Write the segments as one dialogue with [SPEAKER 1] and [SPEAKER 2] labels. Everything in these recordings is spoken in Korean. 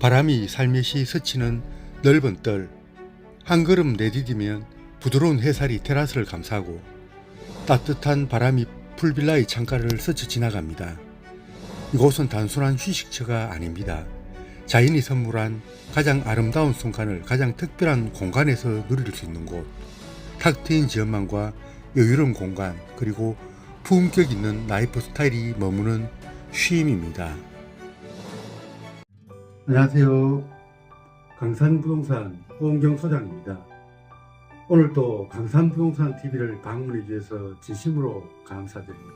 [SPEAKER 1] 바람이 살며시 스치는 넓은 뜰, 한 걸음 내디디면 부드러운 해살이 테라스를 감싸고 따뜻한 바람이 풀빌라의 창가를 스쳐 지나갑니다. 이곳은 단순한 휴식처가 아닙니다. 자연이 선물한 가장 아름다운 순간을 가장 특별한 공간에서 누릴 수 있는 곳. 탁 트인 지연망과 여유로운 공간 그리고 품격 있는 라이프 스타일이 머무는 쉼입니다. 안녕하세요. 강산부동산 호은경 소장입니다. 오늘 또 강산부동산 TV를 방문해 주셔서 진심으로 감사드립니다.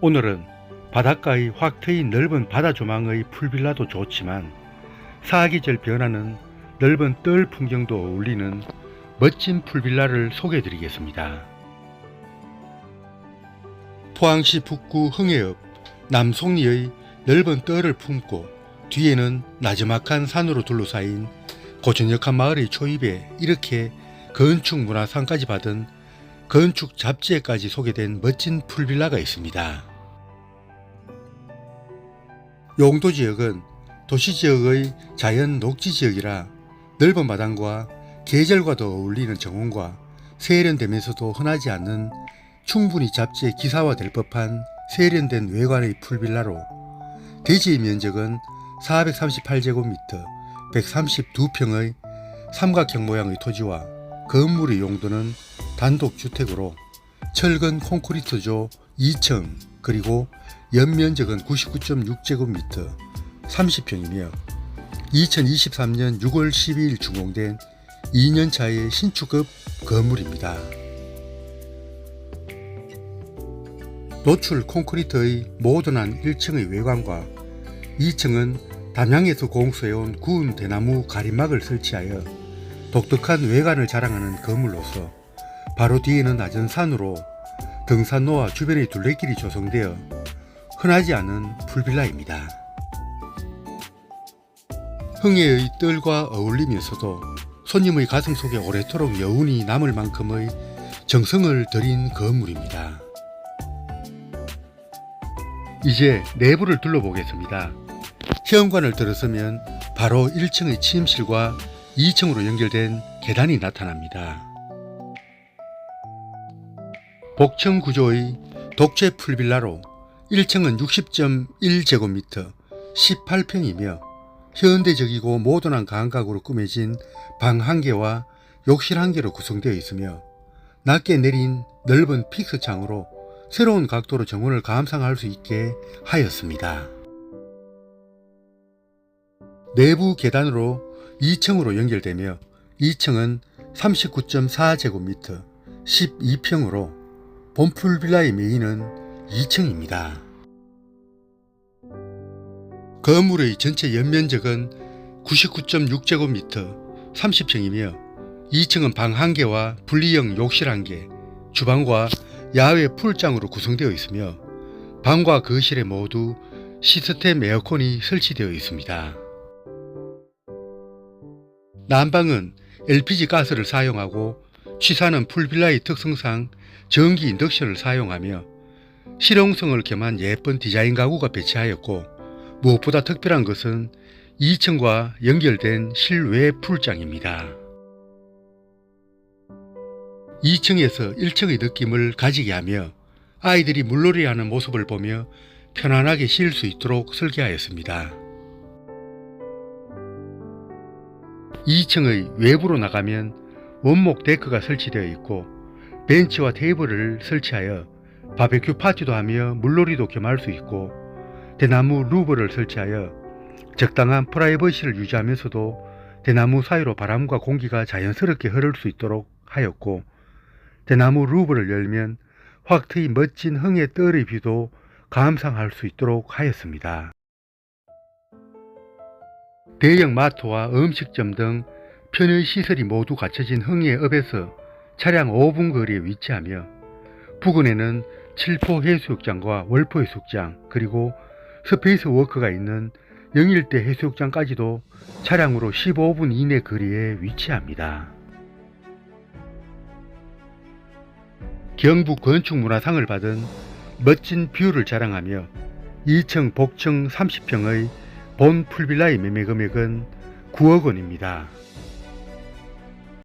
[SPEAKER 1] 오늘은 바닷가의 확 트인 넓은 바다 조망의 풀빌라도 좋지만 사계절 변하는 넓은 뜰 풍경도 어울리는 멋진 풀빌라를 소개해 드리겠습니다. 포항시 북구 흥해읍 남송리의 넓은 뜰을 품고 뒤에는 나지막한 산으로 둘러싸인 고전역한 마을의 초입에 이렇게 건축 문화상까지 받은 건축 잡지에까지 소개된 멋진 풀빌라가 있습니다. 용도 지역은 도시 지역의 자연 녹지 지역이라 넓은 마당과 계절과도 어울리는 정원과 세련되면서도 흔하지 않는 충분히 잡지에 기사화될 법한 세련된 외관의 풀빌라로 대지의 면적은 438제곱미터 132평의 삼각형 모양의 토지와 건물의 용도는 단독주택으로 철근 콘크리트조 2층 그리고 연면적은 99.6제곱미터 30평이며 2023년 6월 12일 준공된 2년차의 신축급 건물입니다. 노출 콘크리트의 모던한 1층의 외관과 2층은 담양에서 공수해온 구운 대나무 가림막을 설치하여 독특한 외관을 자랑하는 건물로서 바로 뒤에는 낮은 산으로 등산로와 주변의 둘레길이 조성되어 흔하지 않은 풀빌라입니다. 흥해의 뜰과 어울리면서도 손님의 가슴 속에 오래도록 여운이 남을 만큼의 정성을 들인 건물입니다. 이제 내부를 둘러보겠습니다. 현관을 들어서면 바로 1층의 침실과 2층으로 연결된 계단이 나타납니다. 복층 구조의 독채 풀빌라로 1층은 60.1제곱미터 18평이며 현대적이고 모던한 감각으로 꾸며진 방 한 개와 욕실 한 개로 구성되어 있으며 낮게 내린 넓은 픽스 창으로 새로운 각도로 정원을 감상할 수 있게 하였습니다. 내부 계단으로 2층으로 연결되며 2층은 39.4제곱미터 12평으로 본풀 빌라의 메인은 2층입니다. 건물의 전체 연면적은 99.6제곱미터 30평이며 2층은 방 1개와 분리형 욕실 1개, 주방과 야외 풀장으로 구성되어 있으며 방과 거실에 모두 시스템 에어컨이 설치되어 있습니다. 난방은 LPG 가스를 사용하고 취사는 풀빌라의 특성상 전기 인덕션을 사용하며 실용성을 겸한 예쁜 디자인 가구가 배치하였고 무엇보다 특별한 것은 2층과 연결된 실외 풀장입니다. 2층에서 1층의 느낌을 가지게 하며 아이들이 물놀이하는 모습을 보며 편안하게 쉴 수 있도록 설계하였습니다. 2층의 외부로 나가면 원목 데크가 설치되어 있고 벤치와 테이블을 설치하여 바베큐 파티도 하며 물놀이도 겸할 수 있고 대나무 루브를 설치하여 적당한 프라이버시를 유지하면서도 대나무 사이로 바람과 공기가 자연스럽게 흐를 수 있도록 하였고 대나무 루브를 열면 확 트인 멋진 흥의 뜰의 뷰도 감상할 수 있도록 하였습니다. 대형 마트와 음식점 등 편의 시설이 모두 갖춰진 흥의 읍에서 차량 5분 거리에 위치하며 부근에는 칠포 해수욕장과 월포 해수욕장 그리고 스페이스 워크가 있는 영일대 해수욕장까지도 차량으로 15분 이내 거리에 위치합니다. 경북 건축문화상을 받은 멋진 뷰를 자랑하며 2층 복층 30평의 본 풀빌라의 매매 금액은 9억 원입니다.